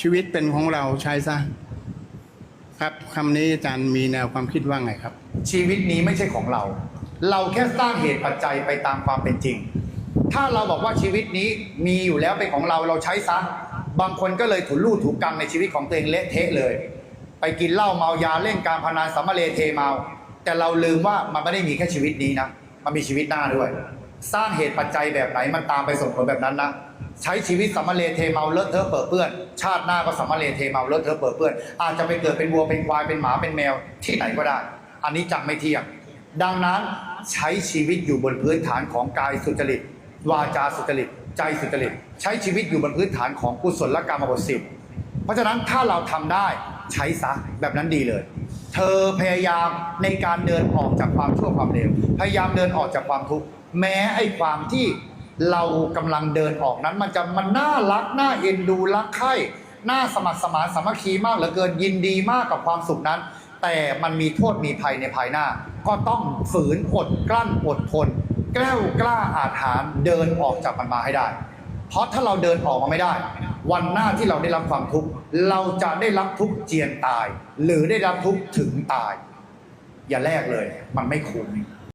ชีวิตเป็นของเราใช้ซะครับคำนี้อาจารย์มีแนวความคิดว่าไงครับ ชีวิตนี้ไม่ใช่ของเรา เราแค่สร้างเหตุปัจจัยไปตามความเป็นจริง ถ้าเราบอกว่าชีวิตนี้มีอยู่แล้วเป็นของเราเราใช้ซะบางคนก็เลยถูลู่ถูกรรมในชีวิตของตัวเองเละเทะเลย ไปกินเหล้าเมายาเล่นการพนันสัมมาเลเทเมา แต่เราลืมว่ามันไม่ได้มีแค่ชีวิตนี้นะ มันมีชีวิตหน้าด้วย สร้างเหตุปัจจัยแบบไหนมันตามไปส่งผลแบบนั้นนะใช้ชีวิตสัมมาเลเทเมาเลอะเทอะเปื้อเปื้อน ชาติหน้าก็สัมมาเลเทเมาเลอะเทอะเปื้อเปื้อน อาจจะไปเกิดเป็นวัวเป็นควายเป็นหมาเป็นแมวที่ไหนก็ได้ อันนี้จังไม่เที่ยง ดังนั้นใช้ชีวิตอยู่บนพื้นฐานของกายสุจริต วาจาสุจริต ใจสุจริต ใช้ชีวิตอยู่บนพื้นฐานของกุศลกรรมบทสิบเพราะฉะนั้นถ้าเราทำได้ใช้ซะแบบนั้นดีเลย เธอพยายามในการเดินออกจากความชั่วความเลวพยายามเดินออกจากความทุกข์ แม้ไอ้ความที่เรากำลังเดินออกนั้น มันจะมันน่ารักน่าเอ็นดูรักใคร่น่าสมัครสมานสามัคคีมากเหลือเกินยินดีมากกับความสุขนั้น แต่มันมีโทษมีภัยในภายหน้า ก็ต้องฝืนอดกลั้นอดทนแกล้วกล้าอาถรรพ์เดินออกจากมันมาให้ได้ เพราะถ้าเราเดินออกมาไม่ได้ วันหน้าที่เราได้รับความทุกข์เราจะได้รับทุกข์เจียนตาย หรือได้รับทุกข์ถึงตาย อย่าแลกเลย มันไม่คุ้ม